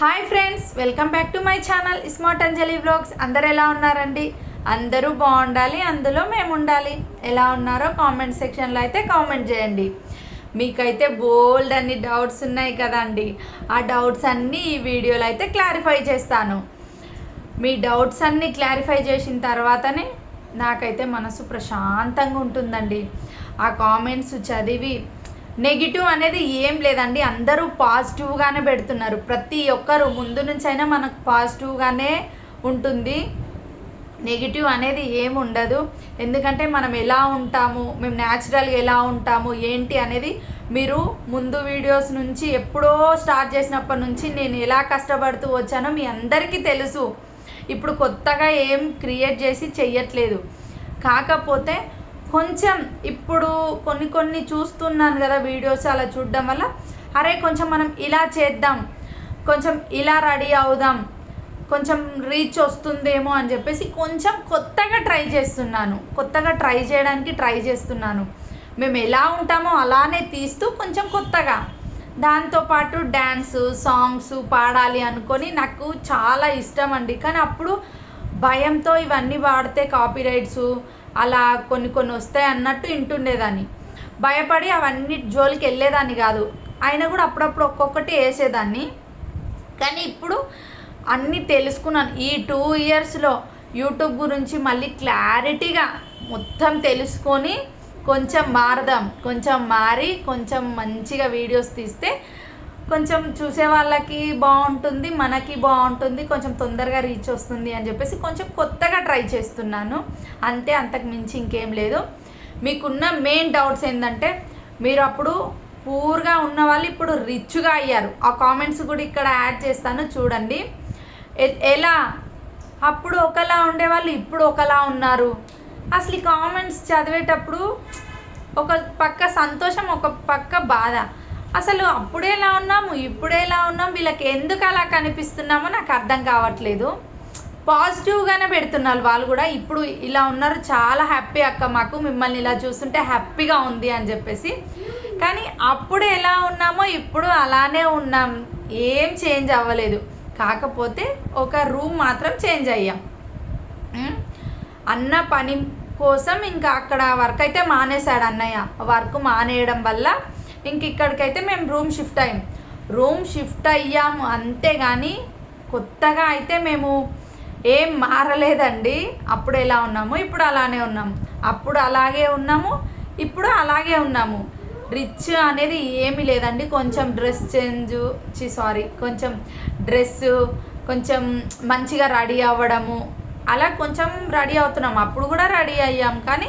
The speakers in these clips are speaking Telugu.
Hi friends welcome back to my channel smart Anjali vlogs. అందరు ఎలా ఉన్నారండి? అందరూ బాగుండాలి అందులో మేము ఉండాలి. ఎలా ఉన్నారో కామెంట్ సెక్షన్లో అయితే కామెంట్ చేయండి. మీకైతే బోల్డ్ అన్ని డౌట్స్ ఉన్నాయి కదండి. ఆ డౌట్స్ అన్నీ ఈ వీడియోలో అయితే క్లారిఫై చేస్తాను. మీ డౌట్స్ అన్నీ క్లారిఫై చేసిన తర్వాతనే నాకైతే మనసు ప్రశాంతంగా ఉంటుందండి. ఆ కామెంట్స్ చదివి నెగిటివ్ అనేది ఏం లేదండి. అందరూ పాజిటివ్గానే పెడుతున్నారు. ప్రతి ఒక్కరు ముందు నుంచి అయినా మనకు పాజిటివ్గానే ఉంటుంది. నెగిటివ్ అనేది ఏం ఉండదు. ఎందుకంటే మనం ఎలా ఉంటాము మేము న్యాచురల్గా ఎలా ఉంటాము ఏంటి అనేది మీరు ముందు వీడియోస్ నుంచి ఎప్పుడో స్టార్ట్ చేసినప్పటి నుంచి నేను ఎలా కష్టపడుతూ వచ్చానో మీ అందరికీ తెలుసు. ఇప్పుడు కొత్తగా ఏం క్రియేట్ చేసి చెయ్యట్లేదు. కాకపోతే కొంచెం ఇప్పుడు కొన్ని కొన్ని చూస్తున్నాను కదా వీడియోస్ అలా చూడడం వల్ల. అరే కొంచెం మనం ఇలా చేద్దాం. కొంచెం ఇలా రెడీ అవుదాం. కొంచెం రీచ్ వస్తుందేమో అని చెప్పేసి కొంచెం కొత్తగా ట్రై చేస్తున్నాను. కొత్తగా ట్రై చేయడానికి ట్రై చేస్తున్నాను. మేము ఎలా ఉంటామో అలానే తీస్తూ కొంచెం కొత్తగా. దాంతోపాటు డ్యాన్స్ సాంగ్స్ పాడాలి అనుకొని నాకు చాలా ఇష్టం అండి. కానీ అప్పుడు భయంతో ఇవన్నీ వాడితే కాపీరైట్స్ అలా కొన్ని కొన్ని వస్తాయి అన్నట్టు వింటుండేదాన్ని. భయపడి అవన్నీ జోలికి వెళ్ళేదాన్ని కాదు. అయినా కూడా అప్పుడప్పుడు ఒక్కొక్కటి వేసేదాన్ని. కానీ ఇప్పుడు అన్నీ తెలుసుకున్నాను. ఈ టూ ఇయర్స్లో యూట్యూబ్ గురించి మళ్ళీ క్లారిటీగా మొత్తం తెలుసుకొని కొంచెం మారదాం. కొంచెం మారి కొంచెం మంచిగా వీడియోస్ తీస్తే కొంచెం చూసే వాళ్ళకి బాగుంటుంది మనకి బాగుంటుంది కొంచెం తొందరగా రీచ్ వస్తుంది అని చెప్పేసి కొంచెం కొత్తగా ట్రై చేస్తున్నాను. అంతే అంతకు మించి ఇంకేం లేదు. మీకున్న మెయిన్ డౌట్స్ ఏంటంటే మీరు అప్పుడు పూర్గా ఉన్న వాళ్ళు ఇప్పుడు రిచ్గా అయ్యారు. ఆ కామెంట్స్ కూడా ఇక్కడ యాడ్ చేస్తాను చూడండి. ఎ- ఎలా? అప్పుడు ఒకలా ఉండేవాళ్ళు ఇప్పుడు ఒకలా ఉన్నారు. అసలు ఈ కామెంట్స్ చదివేటప్పుడు ఒక పక్క సంతోషం ఒక పక్క బాధ. అసలు అప్పుడే ఎలా ఉన్నాము ఇప్పుడే ఎలా ఉన్నాం వీళ్ళకి ఎందుకు అలా కనిపిస్తున్నామో నాకు అర్థం కావట్లేదు. పాజిటివ్గానే పెడుతున్నారు వాళ్ళు కూడా. ఇప్పుడు ఇలా ఉన్నారు చాలా హ్యాపీ అక్క మాకు మిమ్మల్ని ఇలా చూస్తుంటే హ్యాపీగా ఉంది అని చెప్పేసి. కానీ అప్పుడు ఎలా ఉన్నామో ఇప్పుడు అలానే ఉన్నాం. ఏం చేంజ్ అవ్వలేదు. కాకపోతే ఒక రూమ్ మాత్రం చేంజ్ అయ్యాం. అన్న పని కోసం ఇంకా అక్కడ వర్క్ అయితే మానేశాడు అన్నయ్య. వర్క్ మానేయడం వల్ల ఇంక ఇక్కడికైతే మేము రూమ్ షిఫ్ట్ అయ్యాం. రూమ్ షిఫ్ట్ అయ్యాము అంతేగాని కొత్తగా అయితే మేము ఏం మారలేదండి. అప్పుడు ఎలా ఉన్నాము? ఇప్పుడు అలానే ఉన్నాము. అప్పుడు అలాగే ఉన్నాము. ఇప్పుడు అలాగే ఉన్నాము. రిచ్ అనేది ఏమీ లేదండి. కొంచెం డ్రెస్ చేంజ్ చి సారీ కొంచెం డ్రెస్ కొంచెం మంచిగా రెడీ అవ్వడము. అలా కొంచెం రెడీ అవుతున్నాం అప్పుడు కూడా రెడీ అయ్యాం. కానీ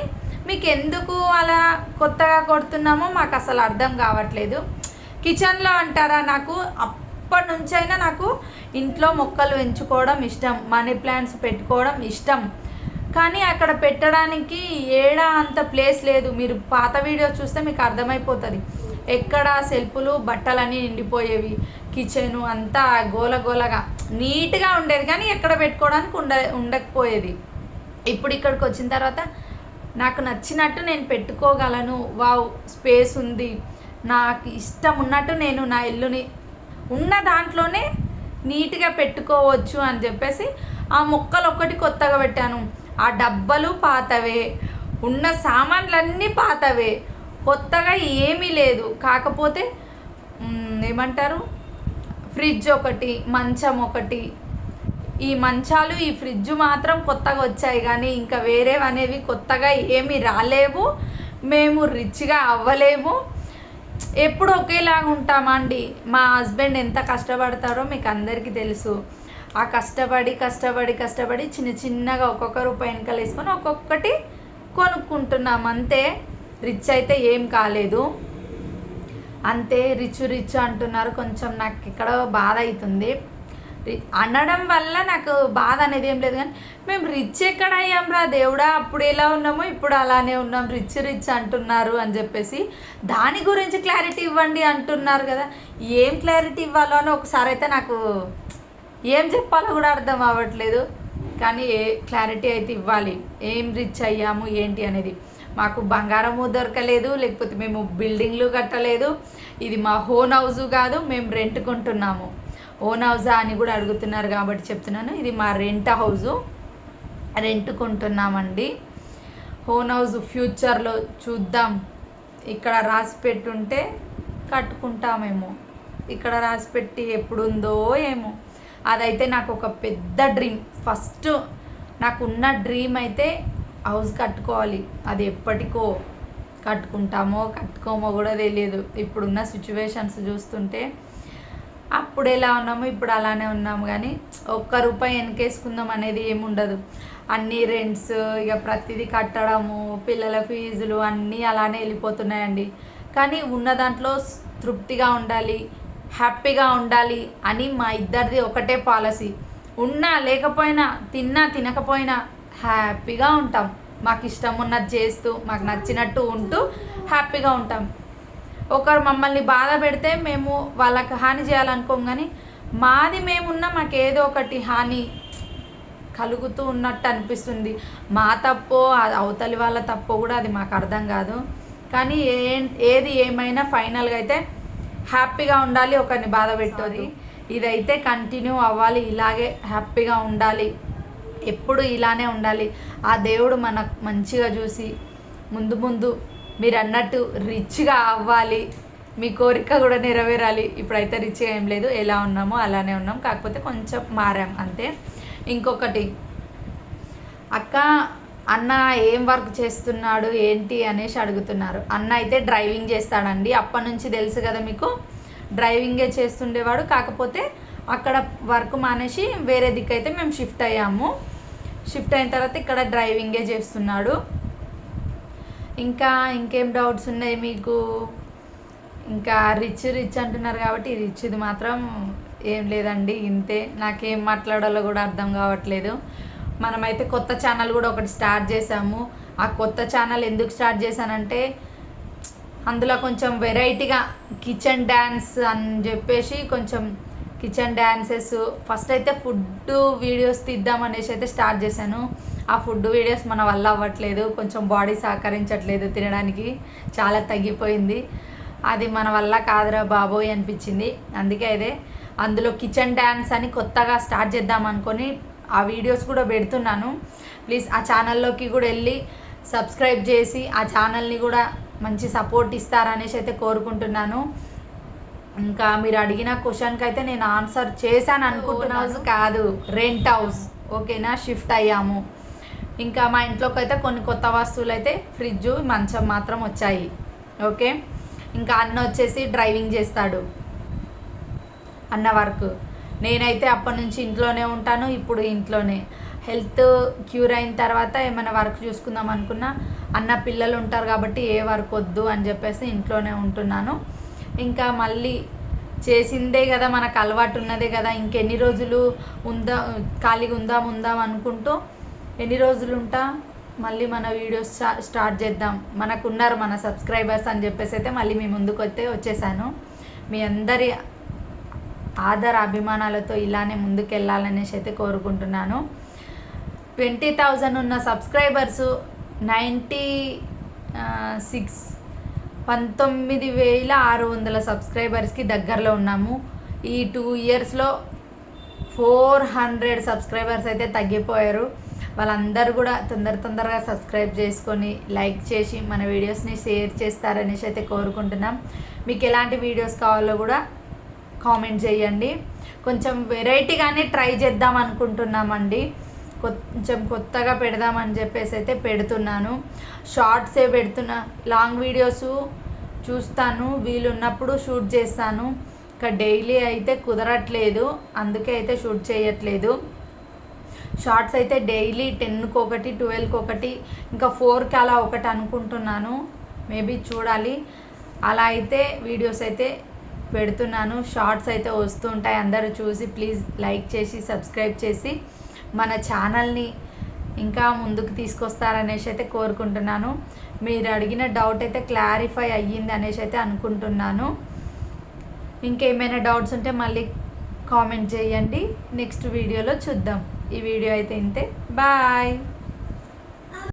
మీకు ఎందుకు అలా కొత్తగా కొడుతున్నామో మాకు అసలు అర్థం కావట్లేదు. కిచెన్లో అంటారా నాకు? అప్పటి నుంచైనా నాకు ఇంట్లో మొక్కలు పెంచుకోవడం ఇష్టం మనీ ప్లాంట్స్ పెట్టుకోవడం ఇష్టం. కానీ అక్కడ పెట్టడానికి ఏడా అంత ప్లేస్ లేదు. మీరు పాత వీడియో చూస్తే మీకు అర్థమైపోతుంది. ఎక్కడ సెల్ఫులు బట్టలన్నీ నిండిపోయేవి. కిచెను అంతా గోల గోలగా నీట్గా ఉండేది కానీ ఎక్కడ పెట్టుకోవడానికి ఉండ ఉండకపోయేది. ఇప్పుడు ఇక్కడికి వచ్చిన తర్వాత నాకు నచ్చినట్టు నేను పెట్టుకోగలను. వావ్ స్పేస్ ఉంది. నాకు ఇష్టం ఉన్నట్టు నేను నా ఇల్లుని ఉన్న దాంట్లోనే నీట్గా పెట్టుకోవచ్చు అని చెప్పేసి ఆ మొక్కలు ఒక్కటి కొత్తగా పెట్టాను. ఆ డబ్బలు పాతవే. ఉన్న సామాన్లన్నీ పాతవే. కొత్తగా ఏమీ లేదు. కాకపోతే ఏమంటారు? ఫ్రిడ్జ్ ఒకటి మంచం ఒకటి ఈ మంచాలు ఈ ఫ్రిడ్జ్ మాత్రం కొత్తగా వచ్చాయి కానీ ఇంకా వేరేవి అనేవి కొత్తగా ఏమీ రాలేవు. మేము రిచ్గా అవ్వలేము. ఎప్పుడు ఒకేలాగా ఉంటామండి. మా హస్బెండ్ ఎంత కష్టపడతారో మీకు అందరికీ తెలుసు. ఆ కష్టపడి కష్టపడి కష్టపడి చిన్న చిన్నగా ఒక్కొక్క రూపాయి వెనకాల వేసుకొని ఒక్కొక్కటి కొనుక్కుంటున్నాం. అంతే. రిచ్ అయితే ఏం కాలేదు. అంతే. రిచ్ రిచ్ అంటున్నారు. కొంచెం నాకు ఇక్కడ బాధ అవుతుంది. అనడం వల్ల నాకు బాధ అనేది ఏం లేదు కానీ మేము రిచ్ ఎక్కడ అయ్యాం రా దేవుడా అప్పుడు ఎలా ఉన్నామో ఇప్పుడు అలానే ఉన్నాం రిచ్ రిచ్ అంటున్నారు అని చెప్పేసి దాని గురించి క్లారిటీ ఇవ్వండి అంటున్నారు కదా. ఏం క్లారిటీ ఇవ్వాలో అని ఒకసారి అయితే నాకు ఏం చెప్పాలో కూడా అర్థం అవ్వట్లేదు. కానీ ఏ క్లారిటీ అయితే ఇవ్వాలి ఏం రిచ్ అయ్యాము ఏంటి అనేది. మాకు బంగారము దొరకలేదు లేకపోతే మేము బిల్డింగ్లు కట్టలేదు. ఇది మా హోన్ హౌస్ కాదు మేము రెంట్ కొంటున్నాము. ఓన్ హౌజా అని కూడా అడుగుతున్నారు కాబట్టి చెప్తున్నాను. ఇది మా రెంట్ హౌజు. రెంట్కుంటున్నామండి. ఓన్ హౌస్ ఫ్యూచర్లో చూద్దాం. ఇక్కడ రాసి పెట్టుంటే కట్టుకుంటామేమో. ఇక్కడ రాసి పెట్టి ఎప్పుడుందో ఏమో. అదైతే నాకు ఒక పెద్ద డ్రీమ్. ఫస్ట్ నాకున్న డ్రీమ్ అయితే హౌస్ కట్టుకోవాలి. అది ఎప్పటికో కట్టుకుంటామో కట్టుకోమో కూడా తెలియదు. ఇప్పుడున్న సిచ్యువేషన్స్ చూస్తుంటే అప్పుడు ఎలా ఉన్నాము ఇప్పుడు అలానే ఉన్నాము. కానీ ఒక్క రూపాయి వెనకేసుకుందాం అనేది ఏముండదు. అన్ని రెంట్స్ ఇక ప్రతిదీ కట్టడము పిల్లల ఫీజులు అన్నీ అలానే వెళ్ళిపోతున్నాయండి. కానీ ఉన్న దాంట్లో తృప్తిగా ఉండాలి హ్యాపీగా ఉండాలి అని మా ఇద్దరిది ఒకటే పాలసీ. ఉన్నా లేకపోయినా తిన్నా తినకపోయినా హ్యాపీగా ఉంటాం. మాకు ఇష్టం ఉన్నది చేస్తూ మాకు నచ్చినట్టు ఉంటూ హ్యాపీగా ఉంటాం. ఒకరు మమ్మల్ని బాధ పెడితే మేము వాళ్ళకి హాని చేయాలనుకోం కానీ మాది మేమున్నా మాకు ఏదో ఒకటి హాని కలుగుతూ ఉన్నట్టు అనిపిస్తుంది. మా తప్పో అవతలి వాళ్ళ తప్పో కూడా అది మాకు అర్థం కాదు. కానీ ఏ ఏది ఏమైనా ఫైనల్గా అయితే హ్యాపీగా ఉండాలి ఒకరిని బాధ పెట్టోది ఇదైతే కంటిన్యూ అవ్వాలి ఇలాగే హ్యాపీగా ఉండాలి. ఎప్పుడు ఇలానే ఉండాలి. ఆ దేవుడు మనకు మంచిగా చూసి ముందు ముందు మీరు అన్నట్టు రిచ్గా అవ్వాలి. మీ కోరిక కూడా నెరవేరాలి. ఇప్పుడైతే రిచ్గా ఏం లేదు. ఎలా ఉన్నామో అలానే ఉన్నాం. కాకపోతే కొంచెం మారాం. అంతే. ఇంకొకటి. అక్క అన్న ఏం వర్క్ చేస్తున్నాడు? ఏంటి? అనేసి అడుగుతున్నారు. అన్న అయితే డ్రైవింగ్ చేస్తాడండి. అప్పటి నుంచి తెలుసు కదా మీకు. డ్రైవింగే చేస్తుండేవాడు. కాకపోతే అక్కడ వర్క్ మానేసి వేరే దిక్కైతే మేము షిఫ్ట్ అయ్యాము. షిఫ్ట్ అయిన తర్వాత ఇక్కడ డ్రైవింగే చేస్తున్నాడు. ఇంకా ఇంకేం డౌట్స్ ఉన్నాయి మీకు? ఇంకా రిచ్ రిచ్ అంటున్నారు కాబట్టి రిచ్ది మాత్రం ఏం లేదండి ఇంతే. నాకేం మాట్లాడాలో కూడా అర్థం కావట్లేదు. మనమైతే కొత్త ఛానల్ కూడా ఒకటి స్టార్ట్ చేసాము. ఆ కొత్త ఛానల్ ఎందుకు స్టార్ట్ చేశానంటే అందులో కొంచెం వెరైటీగా కిచెన్ డ్యాన్స్ అని చెప్పేసి కొంచెం కిచెన్ డ్యాన్సెస్ ఫస్ట్ అయితే ఫుడ్ వీడియోస్ తీద్దాం అనేసి అయితే స్టార్ట్ చేశాను. ఆ ఫుడ్ వీడియోస్ మన వల్ల అవ్వట్లేదు కొంచెం బాడీ సహకరించట్లేదు తినడానికి చాలా తగ్గిపోయింది. అది మన వల్ల కాదురా బాబోయ్ అనిపించింది. అందుకే అదే అందులో కిచెన్ డ్యాన్స్ అని కొత్తగా స్టార్ట్ చేద్దాం అనుకొని ఆ వీడియోస్ కూడా పెడుతున్నాను. ప్లీజ్ ఆ ఛానల్లోకి కూడా వెళ్ళి సబ్స్క్రైబ్ చేసి ఆ ఛానల్ని కూడా మంచి సపోర్ట్ ఇస్తారనేసి అయితే కోరుకుంటున్నాను. ఇంకా మీరు అడిగిన క్వశ్చన్కి అయితే నేను ఆన్సర్ చేశాను అనుకుంటున్న హౌస్ కాదు రెంట్ హౌస్. ఓకేనా? షిఫ్ట్ అయ్యాము. ఇంకా మా ఇంట్లోకి అయితే కొన్ని కొత్త వస్తువులు అయితే ఫ్రిడ్జ్ మంచం మాత్రం వచ్చాయి. ఓకే? ఇంకా అన్న వచ్చేసి డ్రైవింగ్ చేస్తాడు. అన్న వర్క్. నేనైతే అప్పటి నుంచి ఇంట్లోనే ఉంటాను ఇప్పుడు ఇంట్లోనే. హెల్త్ క్యూర్ అయిన తర్వాత ఏమైనా వర్క్ చూసుకుందాం అనుకున్నా అన్న పిల్లలు ఉంటారు కాబట్టి ఏ వర్క్ వద్దు అని చెప్పేసి ఇంట్లోనే ఉంటున్నాను. ఇంకా మళ్ళీ చేసిందే కదా మనకు అలవాటు ఉన్నదే కదా ఇంకెన్ని రోజులు ఉందా ఖాళీగా ఉందాం ఉందాం అనుకుంటూ ఎన్ని రోజులు ఉంటా? మళ్ళీ మన వీడియోస్ స్టార్ట్ చేద్దాం. మనకున్నారు మన సబ్స్క్రైబర్స్ అని చెప్పేసి అయితే మళ్ళీ మీ ముందుకు వస్తే వచ్చేసాను. మీ అందరి ఆదర అభిమానాలతో ఇలానే ముందుకెళ్ళాలనేసి అయితే కోరుకుంటున్నాను. ట్వంటీ థౌజండ్ ఉన్న సబ్స్క్రైబర్స్ నైంటీ సిక్స్ పంతొమ్మిది వేల ఆరు వందల సబ్స్క్రైబర్స్కి దగ్గరలో ఉన్నాము. ఈ టూ ఇయర్స్లో ఫోర్ హండ్రెడ్ సబ్స్క్రైబర్స్ అయితే తగ్గిపోయారు. వాళ్ళందరూ కూడా తొందర తొందరగా సబ్స్క్రైబ్ చేసుకొని లైక్ చేసి మన వీడియోస్ని షేర్ చేస్తారనేసి అయితే కోరుకుంటున్నాం. మీకు ఎలాంటి వీడియోస్ కావాలో కూడా కామెంట్ చేయండి. కొంచెం వెరైటీగానే ట్రై చేద్దాం అనుకుంటున్నామండి. కొంచెం కొత్తగా పెడదామని చెప్పేసి అయితే పెడుతున్నాను. షార్ట్సే పెడుతున్నా లాంగ్ వీడియోస్ చూస్తాను వీలున్నప్పుడు షూట్ చేస్తాను. ఇంకా డైలీ అయితే కుదరట్లేదు అందుకే అయితే షూట్ చేయట్లేదు. షార్ట్స్ అయితే డైలీ టెన్కి ఒకటి ట్వెల్వ్కి ఒకటి ఇంకా ఫోర్కి అలా ఒకటి అనుకుంటున్నాను. మేబీ చూడాలి. అలా అయితే వీడియోస్ అయితే పెడుతున్నాను. షార్ట్స్ అయితే వస్తుంటాయి. అందరూ చూసి ప్లీజ్ లైక్ చేసి సబ్స్క్రైబ్ చేసి మన ఛానల్ని ఇంకా ముందుకు తీసుకొస్తారనేసి అయితే కోరుకుంటున్నాను. మీరు అడిగిన డౌట్ అయితే క్లారిఫై అయ్యింది అనేసి అయితే అనుకుంటున్నాను. ఇంకేమైనా డౌట్స్ ఉంటే మళ్ళీ కామెంట్ చేయండి. నెక్స్ట్ వీడియోలో చూద్దాం. ఈ వీడియో అయితే ఇంతే బాయ్